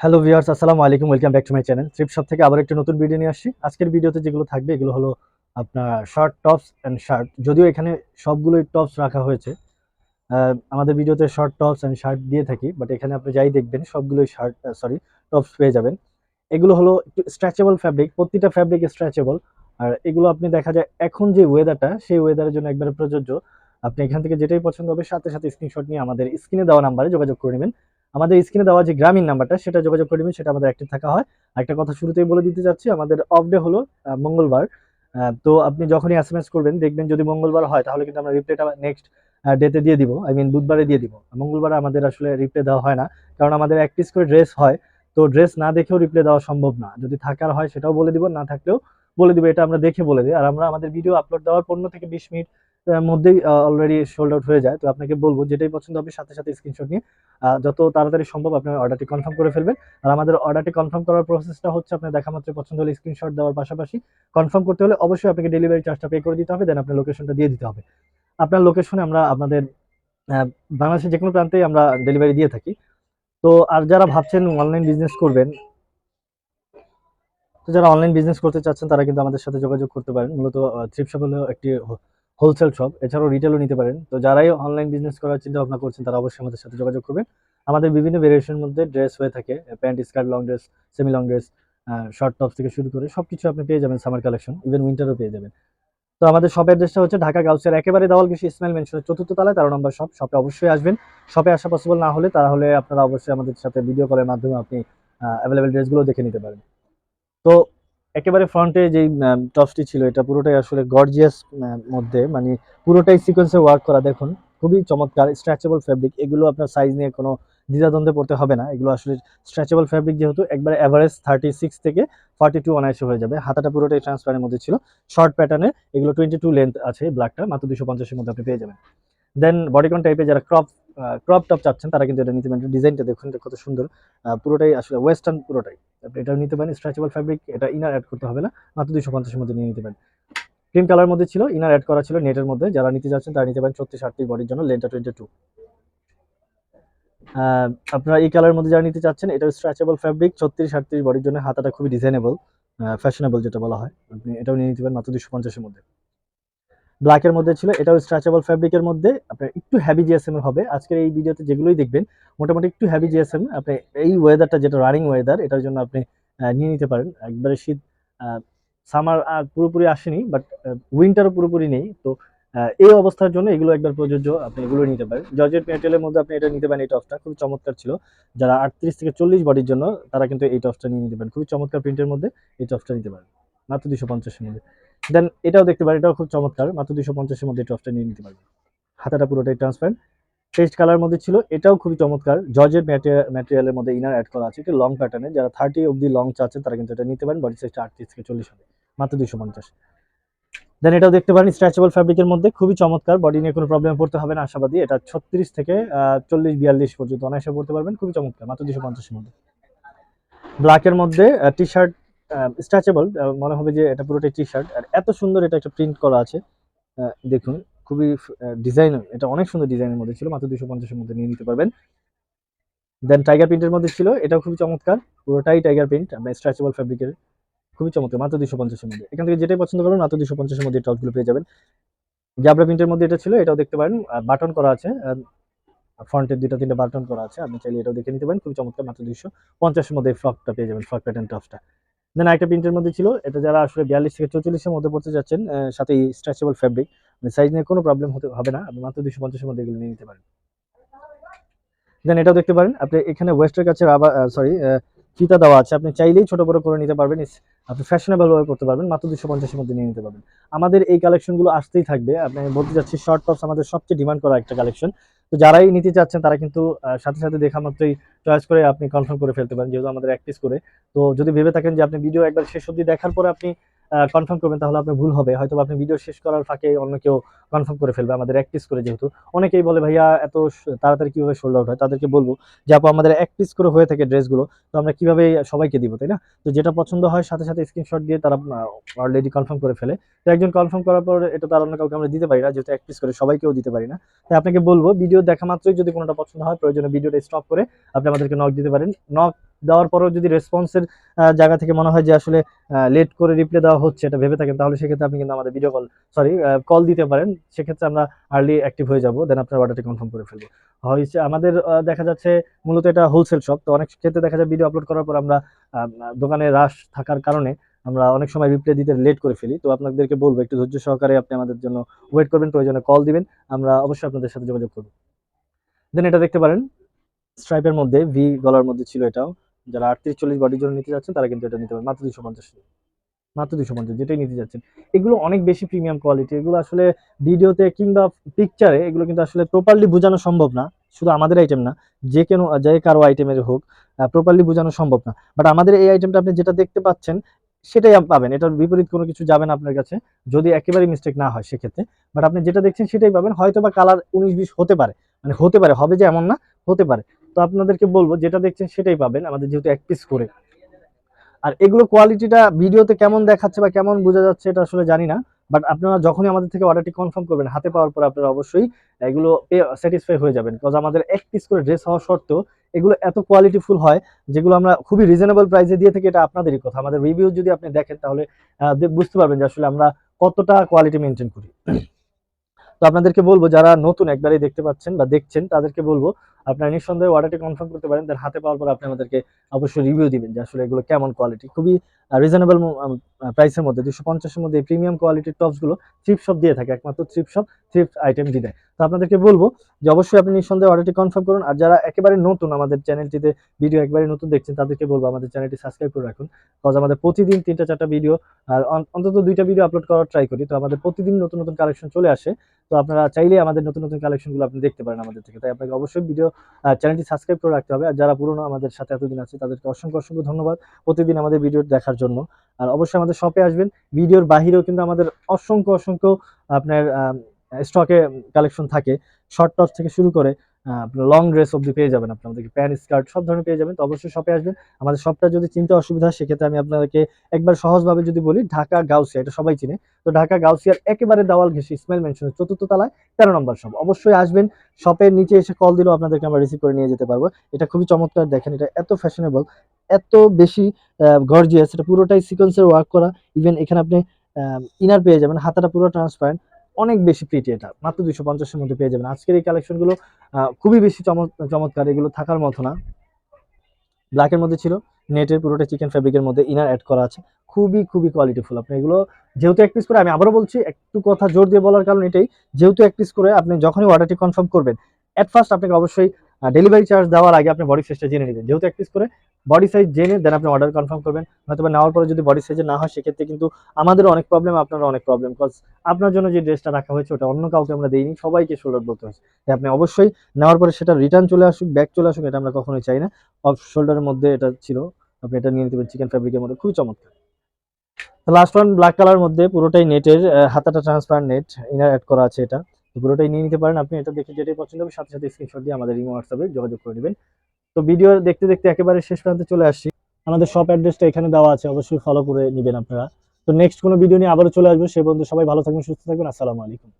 Hello viewers আসসালামু আলাইকুম welcome back to my channel trip shop থেকে আবার একটা নতুন ভিডিও নিয়ে আসছি। আজকের ভিডিওতে যেগুলো থাকবে, এগুলো হলো আপনার শার্ট টপস অ্যান্ড শার্ট যদিও এখানে সবগুলোই টপস রাখা হয়েছে। আমাদের ভিডিওতে শর্ট টপস অ্যান্ড শার্ট দিয়ে থাকি বাট এখানে আপনি যাই দেখবেন, সবগুলোই শার্ট সরি টপস পেয়ে যাবেন। এগুলো হলো একটু স্ট্রেচেবল ফ্যাব্রিক প্রতিটা ফ্যাব্রিক স্ট্রেচেবল আর এগুলো আপনি দেখা যায়, এখন যে ওয়েদারটা সেই ওয়েদারের জন্য একবারে প্রযোজ্য। আপনি এখান থেকে যেটাই পছন্দ হবে, সাথে সাথে স্ক্রিনশট নিয়ে আমাদের স্ক্রিনে দেওয়া নাম্বারে যোগাযোগ করে নেবেন। আমাদের স্ক্রিনে দেওয়া যে গ্রামীণ নাম্বারটা, সেটা যোগাযোগ করে সেটা আমাদের অ্যাক্টিভ থাকা হয়। একটা কথা শুরুতেই বলে দিতে চাচ্ছি, আমাদের অফ ডে হলো মঙ্গলবার। তো আপনি যখনই এস এম এস করবেন, দেখবেন যদি মঙ্গলবার হয়, তাহলে কিন্তু আমরা রিপ্লাইটা নেক্সট ডেতে দিয়ে দিব। আই মিন বুধবারে দিয়ে দিব। মঙ্গলবারে আমাদের আসলে রিপ্লাই দেওয়া হয় না, কারণ আমাদের এক পিস করে ড্রেস হয়। তো ড্রেস না দেখেও রিপ্লাই দেওয়া সম্ভব না। যদি থাকার হয়, সেটাও বলে দিব, না থাকলেও বলে দিব, এটা আমরা দেখে বলে দিই। আর আমরা আমাদের ভিডিও আপলোড দেওয়ার পনেরো থেকে বিশ মিনিট মধ্যেই অলরেডি সোল্ড আউট হয়ে যায়। তো আপনাকে বলব, যেটাই পছন্দ হবে সাথে সাথে স্ক্রিনশট নিয়ে। যত তাড়াতাড়ি সম্ভব আপনার অর্ডারটি কনফার্ম করে ফেলবেন। আর আমাদের অর্ডারটি কনফার্ম করার প্রসেসটা হচ্ছে আপনার দেখা মাত্র পছন্দ হলে স্ক্রিনশট দেওয়ার পাশাপাশি কনফার্ম করতে হলে অবশ্যই আপনাকে ডেলিভারি চার্জটা পে করে দিতে হবে দেন আপনার লোকেশনটা দিয়ে দিতে হবে। আপনার লোকেশনে আমরা আপনাদের বাংলাদেশের যে কোনো প্রান্তেই আমরা ডেলিভারি দিয়ে থাকি। তো আর যারা ভাবছেন অনলাইন বিজনেস করবেন, তো যারা অনলাইন বিজনেস করতে চাচ্ছেন, তারা কিন্তু আমাদের সাথে যোগাযোগ করতে পারেন। মূলত থ্রিপ একটি হোলসেল শপ, এছাড়াও রিটেলও নিতে পারেন। তো যারাই অনলাইন বিজনেস করার চিন্তা ভাবনা করছেন, তারা অবশ্যই আমাদের সাথে যোগাযোগ করবেন। আমাদের বিভিন্ন ভেরিয়েশনের মধ্যে ড্রেস হয়ে থাকে pant skirt long dress semi long dress short tops থেকে শুরু করে সবকিছু আপনি পেয়ে যাবেন সামার কালেকশন ইভেন উইন্টারও পেয়ে যাবেন। তো আমাদের শপ অ্যাড্রেসটা হচ্ছে ঢাকা গাউসের একেবারে দেওয়াল কৃষি ইসমাইল মেনশনের চতুর্থ তলায়, তেরো নম্বর শপ শপে অবশ্যই আসবেন। শপে আসা পসিবল না হলে তাহলে আপনারা অবশ্যই আমাদের সাথে ভিডিও কলের মাধ্যমে আপনি অ্যাভেলেবেল ড্রেসগুলো দেখে নিতে পারেন। তো একেবারে ফ্রন্টে যেই টপসটি ছিল, এটা পুরোটাই আসলে গর্জিয়াস মধ্যে মানে পুরোটাই সিকোয়েন্সে ওয়ার্ক করা, দেখুন, খুবই চমৎকার স্ট্রেচেবল ফ্যাব্রিক এগুলো আপনার সাইজ নিয়ে কোনো দ্বিধাদ্বন্দ্বে পড়তে হবে না, এগুলো আসলে স্ট্রেচেবল ফ্যাব্রিক যেহেতু, একবারে অ্যাভারেজ থার্টি সিক্স থেকে ফর্টি টু অনায়াসে হয়ে যাবে, হাতাটা পুরোটাই ট্রান্সপারের মধ্যে ছিল শর্ট প্যাটার্নে এগুলো টোয়েন্টি টু লেন্থ আছে ব্ল্যাকটা মাত্র দুশো পঞ্চাশের মধ্যে আপনি পেয়ে যাবেন। দেন বডিকন টাইপের যারা ক্রপ ক্রপ টপ চাচ্ছেন, তারা কিন্তু এটা নিতে পারেন ডিজাইনটা দেখুন কত সুন্দর। পুরোটাই আসলে ওয়েস্টার্ন পুরোটাই। আপনি এটাও নিতে পারেন স্ট্রেচেবল ফ্যাব্রিক এটা ইনার অ্যাড করতে হবে না, মাত্র দুশো পঞ্চাশের মধ্যে নিয়ে নিতে পারেন। ক্রিম কালার মধ্যে ছিল ইনার অ্যাড করা ছিল নেটের মধ্যে, যারা নিতে যাচ্ছেন তারা নিতে পারেন ছত্রিশ আটত্রিশ বডির জন্য লেনটা টোয়েন্টি টু আপনারা এই কালারের মধ্যে যারা নিতে চাচ্ছেন এটা স্ট্রেচেবল ফ্যাব্রিক ছত্রিশ আটত্রিশ বডির জন্য, হাতাটা খুবই ডিজাইনেবল ফ্যাশনেবল যেটা বলা হয়, আপনি এটাও নিয়ে নিতে পারেন, মাত্র দুশো পঞ্চাশের মধ্যে। ব্ল্যাকের মধ্যে ছিল, এটাও স্ট্রেচেবল ফ্যাব্রিকের মধ্যে, আপনার একটু হ্যাভি জিএসএম এর হবে। আজকের এই ভিডিওতে যেগুলোই দেখবেন, মোটামুটি একটু হ্যাভি জিএসএম আপনি এই ওয়েদারটা যেটা রানিং ওয়েদার এটার জন্য আপনি নিয়ে নিতে পারেন। একবারে শীত সামার পুরোপুরি আসেনি বাট উইন্টারও পুরোপুরি নেই। তো এই অবস্থার জন্য এগুলো একবার প্রযোজ্য, আপনি এগুলো নিতে পারেন। জর্জেট মেটেরিয়ালের মধ্যে আপনি এটা নিতে পারেন, এই টপসটা খুব চমৎকার ছিল। যারা আটত্রিশ থেকে চল্লিশ বডির জন্য, তারা কিন্তু এই টপসটা নিয়ে নিতে পারেন। খুবই চমৎকার প্রিন্টের মধ্যে এই টপসটা নিতে পারেন। মাত্র দুশো পঞ্চাশের মধ্যে। দেন এটাও দেখতে পারেন, এটাও খুব চমৎকার। মাত্র দুশো পঞ্চাশের মধ্যে এই টপসটা নিয়ে নিতে পারবেন। হাতাটা পুরোটাই ট্রান্সপারেন্ট পেস্ট কালার মধ্যে ছিল, এটাও খুবই চমৎকার। জর্জের ম্যাটেরিয়ালের মধ্যে ইনার অ্যাড করা আছে এটা লং প্যাটার্নে যারা থার্টি অব্দি লং চাচ্ছেন, তারা কিন্তু এটা নিতে পারেন। বডি সাইজটা আটত্রিশ থেকে চল্লিশ হবে। মাত্র দুশো পঞ্চাশ। দেন এটাও দেখতে পারেন স্ট্রেচেবল ফ্যাব্রিকের মধ্যে। খুবই চমৎকার। বডি নিয়ে কোনো প্রবলেম পড়তে হবে না, আশাবাদী। এটা ছত্রিশ থেকে চল্লিশ, বিয়াল্লিশ পর্যন্ত অনায়াসে পড়তে পারবেন। খুবই চমৎকার। মাত্র দুশো পঞ্চাশের মধ্যে। ব্ল্যাকের মধ্যে টি শার্ট স্ট্রেচেবল মনে হবে যে এটা পুরোটাই টি শার্ট আর এত সুন্দর এটা একটা প্রিন্ট করা আছে। দেখুন, খুবই ডিজাইন এটা অনেক সুন্দর ডিজাইনের মধ্যে ছিল, মাত্র দুশো পঞ্চাশের মধ্যে নিয়ে নিতে পারবেন। দেন টাইগার প্রিন্টের মধ্যে ছিল, এটাও খুবই চমৎকার, পুরোটাই টাইগার প্রিন্ট আপনার স্ট্রেচেবল ফ্যাব্রিকের খুবই চমৎকার, মাত্র দুশো পঞ্চাশের মধ্যে। এখান থেকে যেটাই পছন্দ করবেন, মাত্র দুশো পঞ্চাশের মধ্যে টপগুলো পেয়ে যাবেন। জাবরা প্রিন্টের মধ্যে এটা ছিল, এটাও দেখতে পারেন বাটন করা আছে ফ্রন্টের দুটো তিনটা বাটন করা আছে, আপনি চাইলে এটাও দেখে নিতে পারেন, খুবই চমৎকার, মাত্র দুশো পঞ্চাশের মধ্যে ফ্রকটা পেয়ে যাবেন ফ্রক প্যাটার্ন টপসটা দেন একটা প্রিন্টের মধ্যে ছিল, এটা যারা আসলে বিয়াল্লিশ থেকে চৌচল্লিশের মধ্যে পড়তে যাচ্ছেন সাথে স্ট্রেচেবল ফ্যাব্রিক সাইজ নিয়ে কোনো প্রবলেম হতে, হবে না, আপনি মাত্র দুশো পঞ্চাশের মধ্যে এগুলো নিয়ে নিতে পারেন। দেন এটাও দেখতে পারেন, আপনি এখানে ওয়েস্টের কাছে আবার সরি ফিতা দেওয়া আছে, আপনি চাইলেই ছোট বড় করে নিতে পারবেন আপনি ফ্যাশনেবল ভাবে করতে পারবেন, মাত্র দুশো পঞ্চাশের মধ্যে নিয়ে নিতে পারবেন। আমাদের এই কালেকশনগুলো আসতেই থাকবে, আপনি বলতে চাচ্ছি শর্ট টপস আমাদের সবচেয়ে ডিমান্ড করা একটা কালেকশন তো যারাই নিতে চাচ্ছেন, তারা কিন্তু সাথে সাথে দেখা মাত্রই চয়েস করে আপনি কনফার্ম করে ফেলতে পারেন, যেহেতু আমাদের পিস করে। তো যদি ভেবে থাকেন যে আপনি ভিডিও একবার শেষ অব্দি দেখার পরে আপনি কনফার্ম করবেন, তাহলে আপনার ভুল হবে। হয়তো আপনি ভিডিও শেষ করার ফাঁকে অন্য কেউ কনফার্ম করে ফেলবে, আমাদের এক পিস করে যেহেতু। অনেকেই বলে, ভাইয়া, এত তাড়াতাড়ি কীভাবে সোল্ড আউট হয়? তাদেরকে বলব যে, আপু, আমাদের এক পিস করে হয়ে থাকে ড্রেসগুলো তো আমরা কীভাবে সবাইকে দিব? তাই না? তো যেটা পছন্দ হয়, সাথে সাথে স্ক্রিনশট দিয়ে তারা অলরেডি কনফার্ম করে ফেলে। তো একজন কনফার্ম করার পর এটা তার অন্য কাউকে আমরা দিতে পারি না, যেহেতু এক পিস করে সবাইকেও দিতে পারি না। তাই আপনাকে বলব ভিডিও দেখা মাত্রই যদি কোনোটা পছন্দ হয়, প্রয়োজনে ভিডিওটা স্টপ করে আপনি আমাদেরকে নক দিতে পারেন। নক দেওয়ার পরেও যদি রেসপন্সের জায়গা থেকে মনে হয় যে আসলে লেট করে রিপ্লাই দেওয়া হচ্ছে, এটা ভেবে থাকেন, তাহলে সেক্ষেত্রে আপনি কিন্তু আমাদের ভিডিও কল সরি কল দিতে পারেন। সেক্ষেত্রে আমরা আর্লি অ্যাক্টিভ হয়ে যাব দেন আপনার অর্ডারটি কনফার্ম করে ফেলব। হয়েছে, আমাদের দেখা যাচ্ছে মূলত এটা হোলসেল শপ তো অনেক ক্ষেত্রে দেখা যায় ভিডিও আপলোড করার পর আমরা দোকানে রাশ থাকার কারণে আমরা অনেক সময় রিপ্লাই দিতে লেট করে ফেলি। তো আপনাদেরকে বলব, একটু ধৈর্য সহকারে আপনি আমাদের জন্য ওয়েট করবেন, প্রয়োজনে কল দিবেন। আমরা অবশ্যই আপনাদের সাথে যোগাযোগ করব। দেন এটা দেখতে পারেন স্ট্রাইপের মধ্যে ভি গলার মধ্যে ছিল এটাও। যারা আটত্রিশ চল্লিশ বডির জন্য নিতে যাচ্ছেন, তারা কিন্তু এটা নিতে পারেন মাত্র দুশো পঞ্চাশ মাত্র দুশো পঞ্চাশ, যেটাই নিতে যাচ্ছেন। এগুলো অনেক বেশি প্রিমিয়াম কোয়ালিটি এগুলো আসলে ভিডিওতে কিংবা পিকচারে এগুলো কিন্তু আসলে প্রপারলি বোঝানো সম্ভব না। শুধু আমাদের আইটেম না, যে কোনো, যে কারও আইটেমের হোক প্রপারলি বোঝানো সম্ভব না। বাট আমাদের এই আইটেমটা আপনি যেটা দেখতে পাচ্ছেন, সেটাই পাবেন। এটার বিপরীত কোনো কিছু যাবেন আপনার কাছে, যদি একেবারেই মিস্টেক না হয় সেক্ষেত্রে। বাট আপনি যেটা দেখছেন, সেটাই পাবেন। হয়তো বা কালার উনিশ, বিশ হতে পারে। মানে হতে পারে, হবে যে এমন না, হতে পারে। তো আপনাদেরকে বলব, যেটা দেখছেন সেটাই পাবেন, আমাদের যেহেতু এক পিস করে। আর এগুলো কোয়ালিটিটা ভিডিওতে কেমন দেখাচ্ছে বা কেমন বোঝা যাচ্ছে এটা আসলে জানি না বাট আপনারা যখনই আমাদের থেকে অর্ডারটি কনফার্ম করবেন, হাতে পাওয়ার পর আপনারা অবশ্যই এগুলো স্যাটিসফাই হয়ে যাবেন বিকজ আমাদের এক পিস করে ড্রেস হওয়া সত্ত্বেও এগুলো এত কোয়ালিটিফুল হয়, যেগুলো আমরা খুবই রিজনেবল প্রাইসে দিয়ে থাকি, এটা আপনাদেরই কথা। আমাদের রিভিউ যদি আপনি দেখেন, তাহলে বুঝতে পারবেন যে আসলে আমরা কতটা কোয়ালিটি মেনটেন করি। তো আপনাদেরকে বলব, যারা নতুন একবারই দেখতে পাচ্ছেন বা দেখছেন, তাদেরকে বলব আপনারা নিঃসন্দেহে অর্ডারটি কনফার্ম করতে পারেন তার হাতে পাওয়ার পর আপনি আমাদেরকে অবশ্যই রিভিউ দিবেন যে আসলে এগুলো কেমন কোয়ালিটি খুবই রিজনেবল প্রাইসের মধ্যে দুশো পঞ্চাশের মধ্যে প্রিমিয়াম কোয়ালিটির টপসগুলো থ্রিপ শপ দিয়ে থাকে, একমাত্র থ্রিপ শপ থ্রিপ আইটেম দিয়ে দেয় তো আপনাদেরকে বলব যে অবশ্যই আপনি নিঃসন্দেহে অর্ডারটি কনফার্ম করুন, আর যারা একেবারে নতুন আমাদের চ্যানেলটিতে ভিডিও একবারে নতুন দেখছেন, তাদেরকে বলব আমাদের চ্যানেলটি সাবস্ক্রাইব করে রাখুন কজ আমাদের প্রতিদিন তিনটা চারটা ভিডিও আর অন্তত দুইটা ভিডিও আপলোড করার ট্রাই করি। তো আমাদের প্রতিদিন নতুন নতুন কালেকশন চলে আসে তো আপনারা চাইলে আমাদের নতুন নতুন কালেকশনগুলো আপনি দেখতে পারেন আমাদের থেকে। তাই আপনাকে অবশ্যই ভিডিও চ্যানেলটি সাবস্ক্রাইব করে রাখতে হবে। আর যারা পুরনো আমাদের সাথে এতদিন আছে, তাদেরকে অসংখ্য অসংখ্য ধন্যবাদ প্রতিদিন আমাদের ভিডিও দেখার জন্য। আর অবশ্যই আমাদের শপে আসবেন। ভিডিওর বাহিরেও কিন্তু আমাদের অসংখ্য অসংখ্য আপনার স্টকে কালেকশন থাকে। শর্ট টপ থেকে শুরু করে লং ড্রেস অবধি পেয়ে যাবেন আপনি। আমাদেরকে প্যান্ট স্কার্ট সব ধরনের পেয়ে যাবেন। তো অবশ্যই শপে আসবেন। আমাদের শপটা যদি চিনতে অসুবিধা হয়, সেক্ষেত্রে আমি আপনাদেরকে একবার সহজভাবে যদি বলি, ঢাকা গাউসিয়া, এটা সবাই চিনে। তো ঢাকা গাউসিয়ার একেবারে দেওয়াল ঘেঁষে ইসমাইল মেনশনের চতুর্থ তলায়, তেরো নম্বর শপ অবশ্যই আসবেন শপের নিচে এসে কল দিলেও আপনাদেরকে আমরা রিসিভ করে নিয়ে যেতে পারব। এটা খুবই চমৎকার দেখেন, এটা এত ফ্যাশনেবল এত বেশি গর্জিয়াস এটা পুরোটাই সিকোয়েন্সের ওয়ার্ক করা। ইভেন এখানে আপনি ইনার পেয়ে যাবেন, হাতাটা পুরো ট্রান্সপারেন্ট অনেক বেশি প্রিটি এটা। মাত্র দুশো পঞ্চাশের মধ্যে পেয়ে যাবেন। আজকের এই কালেকশনগুলো খুবই বেশি চমৎ, চমৎকার। এগুলো থাকার মতো না। ব্ল্যাকের মধ্যে ছিল। নেটের পুরোটা চিকেন ফ্যাব্রিকের মধ্যে ইনার অ্যাড করা আছে। খুবই খুবই কোয়ালিটিফুল আপনি এগুলো যেহেতু এক পিস করে, আমি আবারও বলছি, একটু কথা জোর দিয়ে বলার কারণ এটাই। যেহেতু এক পিস করে, আপনি যখনই অর্ডারটি কনফার্ম করবেন অ্যাট ফার্স্ট আপনাকে অবশ্যই ডেলিভারি চার্জ দেওয়ার আগে আপনি বডি সাইজটা জেনে নেবেন। যেহেতু এক পিস করে বডি সাইজ জেনে দেন আপনি অর্ডার কনফার্ম করবেন। হয়তো নেওয়ার পরে যদি বডি সাইজে না হয়, সেক্ষেত্রে কিন্তু আমাদেরও অনেক প্রবলেম আপনারও অনেক প্রবলেম কজ আপনার জন্য যে ড্রেসটা রাখা হয়েছে, ওটা অন্য কাউকে আমরা দেইনি, সবাইকে শোল্ডার বলতে হয়েছে। তাই আপনি অবশ্যই নেওয়ার পরে সেটা রিটার্ন চলে আসুক ব্যাক চলে আসুক, এটা আমরা কখনোই চাই না। অফ শোল্ডারের মধ্যে এটা ছিল, আপনি এটা নিয়ে নিতে পারেন চিকেন ফ্যাব্রিকের মধ্যে, খুবই চমৎকার। লাস্ট ওয়ান ব্ল্যাক কালার মধ্যে পুরোটাই নেটের হাতাটা ট্রান্সপারেন্ট নেট ইনার অ্যাড করা আছে এটা। তো পুরোটাই নিয়ে নিতে পারেন। আপনি এটা দেখে যেটাই পছন্দ হবে, সাথে সাথে স্ক্রিনশট দিয়ে আমাদের ইমো হোয়াটসঅ্যাপে যোগাযোগ করে নেবেন। তো ভিডিও দেখতে দেখতে একেবারে শেষ প্রান্তে চলে আসছি। আমাদের সব অ্যাড্রেসটা এখানে দেওয়া আছে, অবশ্যই ফলো করে নেবেন আপনারা। তো নেক্সট কোনো ভিডিও নিয়ে আবারও চলে আসব। সে পর্যন্ত সবাই ভালো থাকবেন, সুস্থ থাকবেন। আসসালামু আলাইকুম।